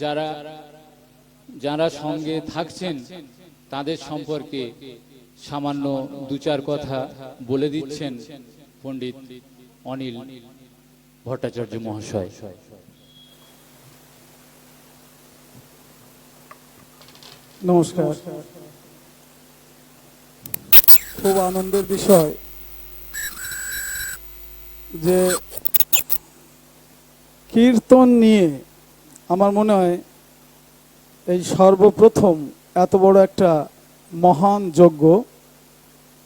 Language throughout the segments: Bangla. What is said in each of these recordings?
যারা যারা সঙ্গে থাকছেন, তাদের সম্পর্কে সামান্য দু চার কথা বলে দিচ্ছেন পণ্ডিত অনিল ভট্টাচার্য মহাশয়। নমস্কার। খুব আনন্দের বিষয় যে কীর্তন নিয়ে আমার মনে হয় এই সর্বপ্রথম এত বড় একটা মহান যজ্ঞ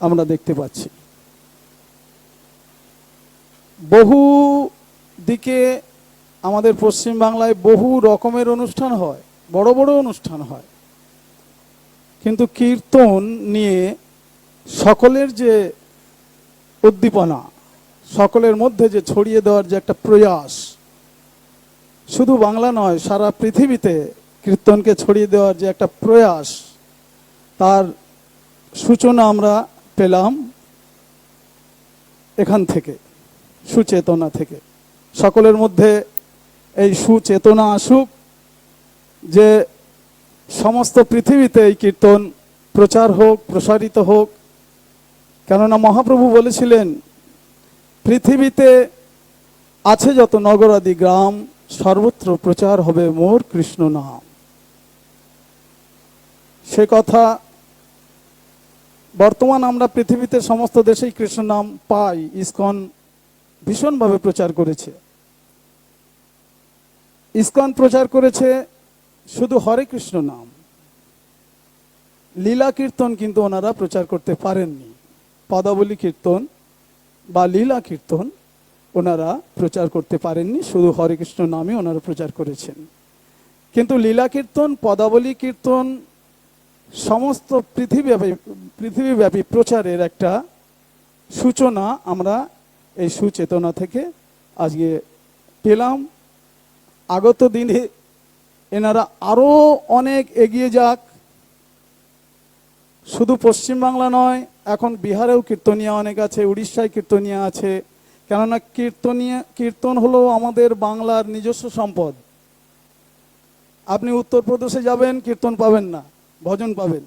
আমরা দেখতে পাচ্ছি। বহু দিকে আমাদের পশ্চিম বাংলায় বহু রকমের অনুষ্ঠান হয়, বড় বড় অনুষ্ঠান হয়। কিন্তু কীর্তন নিয়ে সকলের যে উদ্দীপনা, সকলের মধ্যে যে ছড়িয়ে দেওয়ার যে একটা প্রয়াস শুধু বাংলা নয়, সারা পৃথিবীতে কীর্তনকে ছড়িয়ে দেওয়ার যে একটা প্রয়াস, তার সূচনা আমরা পেলাম এখান থেকে, সুচেতনা থেকে। সকলের মধ্যে এই সুচেতনা আসুক যে সমস্ত পৃথিবীতে এই কীর্তন প্রচার হোক, প্রসারিত হোক। কেননা মহাপ্রভু বলেছিলেন, পৃথিবীতে আছে যত নগরাদি গ্রাম সর্বত্র প্রচার হবে মোর কৃষ্ণ নাম। সে কথা বর্তমান আমরা পৃথিবীতে সমস্ত দেশেই কৃষ্ণ নাম পাই, ইসকন ভীষণভাবে প্রচার করেছে। ইসকন প্রচার করেছে শুধু হরে কৃষ্ণ নাম। লীলা কীর্তন কিন্তু ওনারা প্রচার করতে পারেননি। পদাবলী কীর্তন বা লীলা কীর্তন ওনারা প্রচার করতে পারেননি, শুধু হরে কৃষ্ণ নামে ওনারা প্রচার করেছেন। কিন্তু লীলা কীর্তন, পদাবলী কীর্তন, সমস্ত পৃথিবীব্যাপী পৃথিবীব্যাপী প্রচারের একটা সূচনা আমরা এই সুচেতনা থেকে আজকে পেলাম। আগত দিনে এনারা আরও অনেক এগিয়ে যাক। শুধু পশ্চিমবাংলা নয়, এখন বিহারেও কীর্তনিয়া অনেক আছে, উড়িষ্যায় কীর্তনিয়া আছে। কেননা কীর্তনীয়, কীর্তন হলো আমাদের বাংলার নিজস্ব সম্পদ। আপনি উত্তরপ্রদেশে যাবেন, কীর্তন পাবেন না, ভজন পাবেন।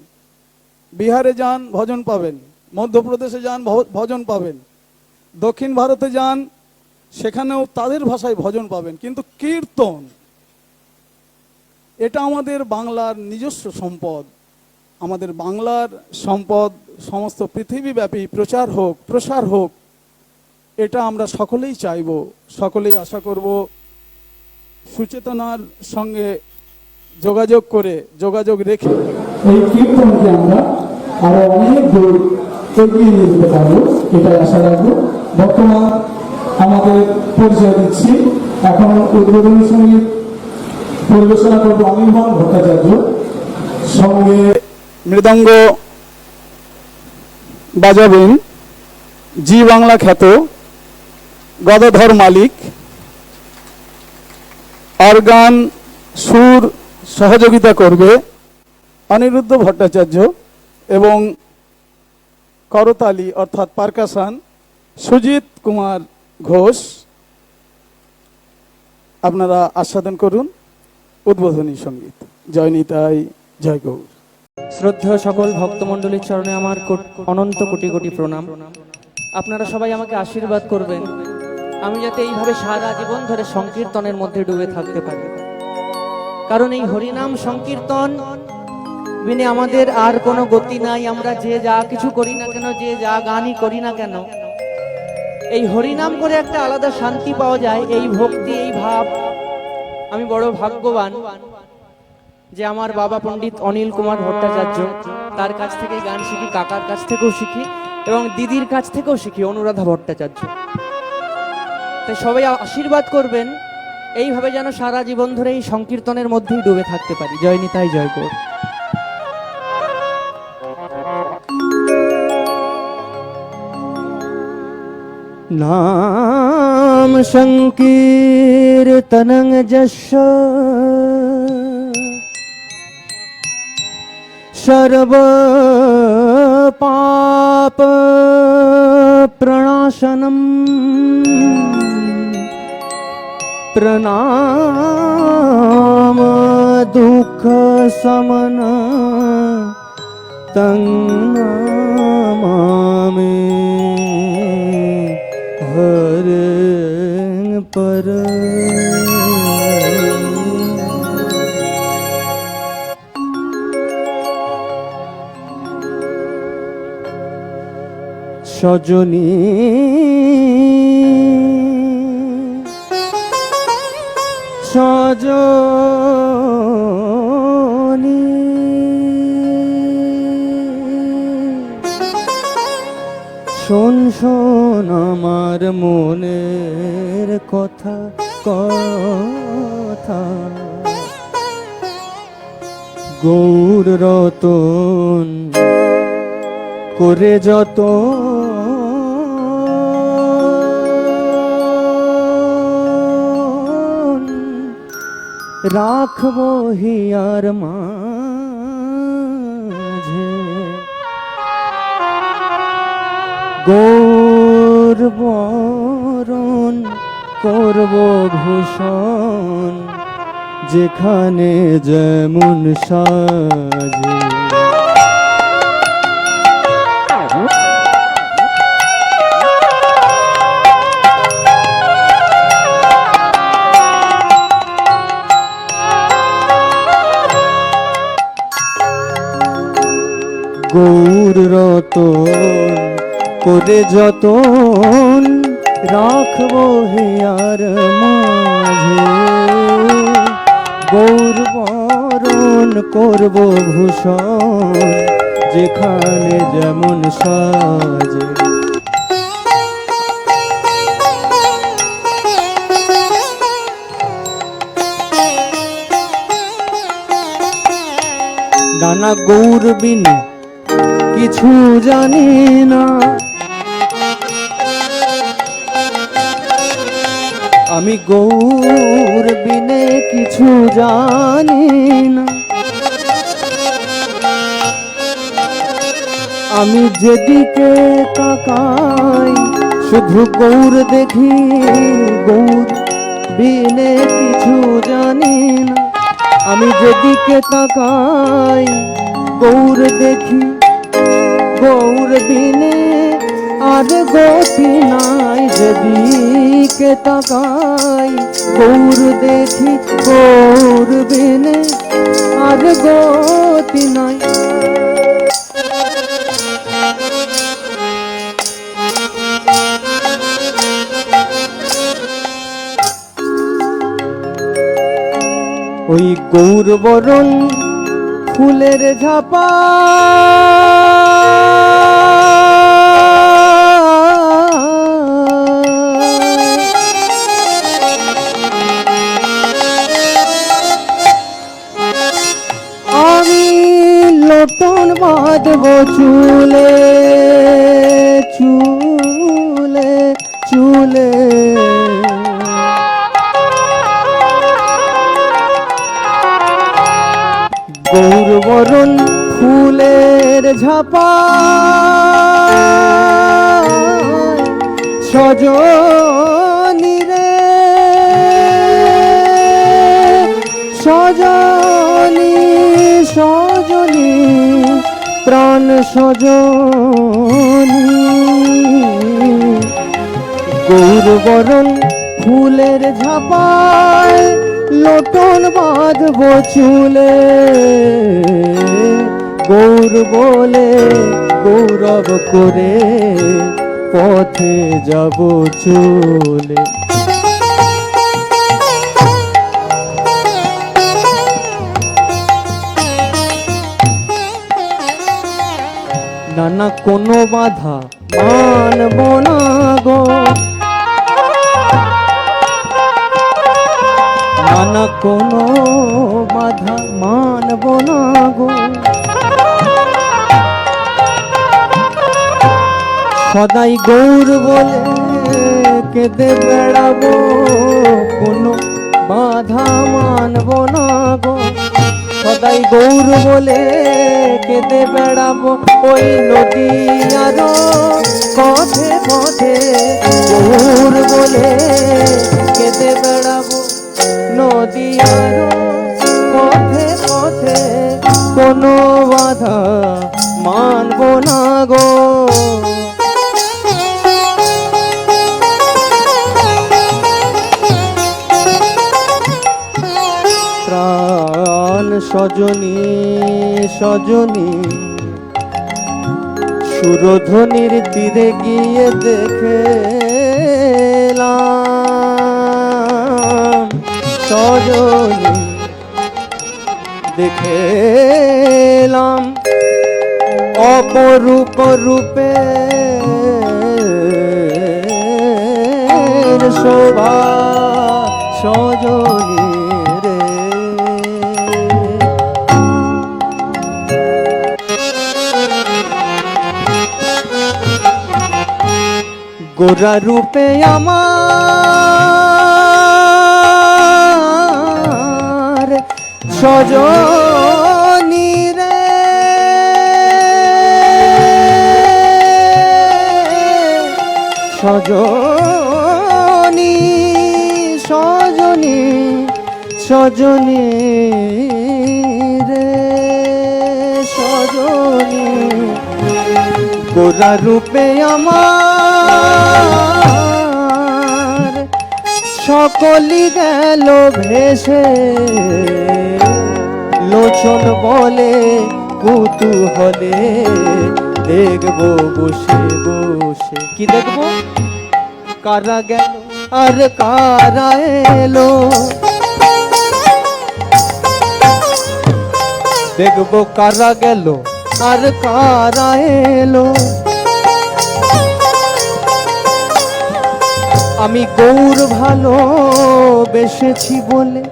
বিহারে যান, ভজন পাবেন। মধ্যপ্রদেশে যান ভজন পাবেন। দক্ষিণ ভারতে যান, সেখানেও তাদের ভাষায় ভজন পাবেন। কিন্তু কীর্তন, এটা আমাদের বাংলার নিজস্ব সম্পদ। আমাদের বাংলার সম্পদ সমস্ত পৃথিবীব্যাপী প্রচার হোক, প্রসার হোক এটা আমরা সকলেই চাইব সকলেই আশা করব সুচেতনার সঙ্গে যোগাযোগ করে যোগাযোগ রেখে এই কীর্তনকে আমরা আরও অনেক দূর এগিয়ে নিয়ে যেতে পারব এটাই আশা রাখব। বর্তমান আমাদের পরিচয় দিচ্ছি এখন উদ্বোধনী সংগীত পরিবেশনা করব অনির্বাণ ভট্টাচার্য। সঙ্গে মৃদঙ্গ বাজাবেন জি বাংলা খ্যাত গদাধর মালিক, অর্গান সুর সহযোগিতা করবে অনিরুদ্ধ ভট্টাচার্য এবং করতালি অর্থাৎ পার্কাসান সুজিত কুমার ঘোষ। আপনারা আস্বাদন করুন উদ্বোধনী সংগীত। জয় নিতাই, জয় গৌর। শ্রদ্ধেয় সকল ভক্তমণ্ডলীর চরণে আমার অনন্ত কোটি কোটি প্রণাম। আপনারা সবাই আমাকে আশীর্বাদ করবেন। আমি যাতে এইভাবে সারা জীবন ধরে সংকীর্তনের মধ্যে ডুবে থাকতে পারি। কারণ এই হরিনাম সংকীর্তন বিনে আমাদের আর কোনো গতি নাই। আমরা যে যা কিছু করি না কেন, যে যা গানই করি না কেন, এই হরিনাম করে একটা আলাদা শান্তি পাওয়া যায়, এই ভক্তি, এই ভাব। আমি বড় ভাগ্যবান যে আমার বাবা পণ্ডিত অনিল কুমার ভট্টাচার্য, তার কাছ থেকে গান শিখি, কাকার কাছ থেকেও শিখি, এবং দিদির কাছ থেকেও শিখি, অনুরাধা ভট্টাচার্য। তাই সবাই আশীর্বাদ করবেন। এইভাবে যেন সারা জীবন ধরে এই সংকীর্তনের মধ্যেই ডুবে থাকতে পারি। জয় নিতাই, জয় গৌর। নাম সংকীর্তনং যশ। সর্ব পাপ প্রণাশনম। সমন তং নমামি হরে পর সজনী সজনী শোন শোন আমার মনের কথা কথা। গৌর রতন করে যত রাখব হিয়ার মাঝে। গৌর বরণ করব ভূষণ যেখানে যেমন সাজে। গৌর রতন করে যতন রাখব হে আর মাঝে। গৌর বরণ করব ভূষণ, যেখানে যেমন সাজে। নানা গৌর বিনে কিছু জানি না। আমি গৌর বিনে কিছু জানি না। আমি যেদিকে তাকাই, শুধু গৌর দেখি, গৌর বিনে কিছু জানি না। আমি যেদিকে তাকাই, গৌর দেখি, গৌর বিনে আর গতি নাই যেদিকে তাকাই। গৌর দেখি, গৌর বিনে আর গতি নাই। ওই গৌর বরণ ফুলের ঝাপা। বাঁধব চুলে চুলে চুলে। গৌর বরণ ফুলের ঝাপা। সজনি রে। সজনি প্রাণ সজনি। গৌর বরণ ফুলের ঝাপায়, লোটন বাঁধব চুলে। গৌর বলে গৌরব করে পথে যাব চলে। নানা কোনো বাধা মানব না গো নানা কোনো বাধা মানব না গো সদাই গৌর বলে কেঁদে বেড়াবো, কোনো বাধা মানব না গো সদাই গৌর বলে কেঁদে বেড়াবো ওই নদী আরও। পথে পথে গৌর বলে কেঁদে বেড়াবো নদী আরও। পথে কোনো বাধা মানব না গো। সজনী সজনী। সুরধ্বনির তীরে গিয়ে দেখে সজনী। দেখেলাম অপরূপ রূপে শোভা সজনী। গোরা রূপে আমার সজনী রে। সজনী সজনী সজনী রে। সজনী গোরা রূপে আমার সকলি গেল ভেসে। লোচন বলে কুতুহলে দেখব, বসে বসে। কি দেখব? কারা গেল? আর কারা এলো? দেখব কারা গেল? আর কারা এলো? আমি গৌর ভালো বেসেছি বলে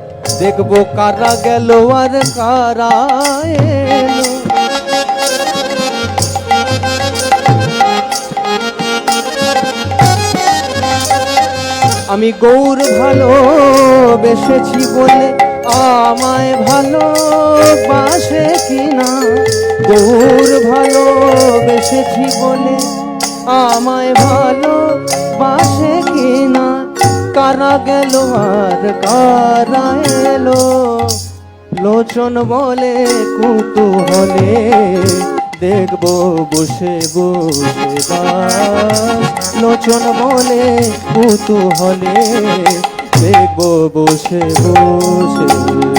দেখব কারা গেল আর কারা আমি গৌর ভালো বেসেছি বলে আমায় ভালো বাসে কিনা? গৌর ভালো বেসেছি বলে আমায় ভালো বাসে কিনা? কারা গেল আর কারা এলো? লোচন বলে কুতুহলে দেখব বসে বসে। লোচন বলে কুতুহলে দেখব বসে বসে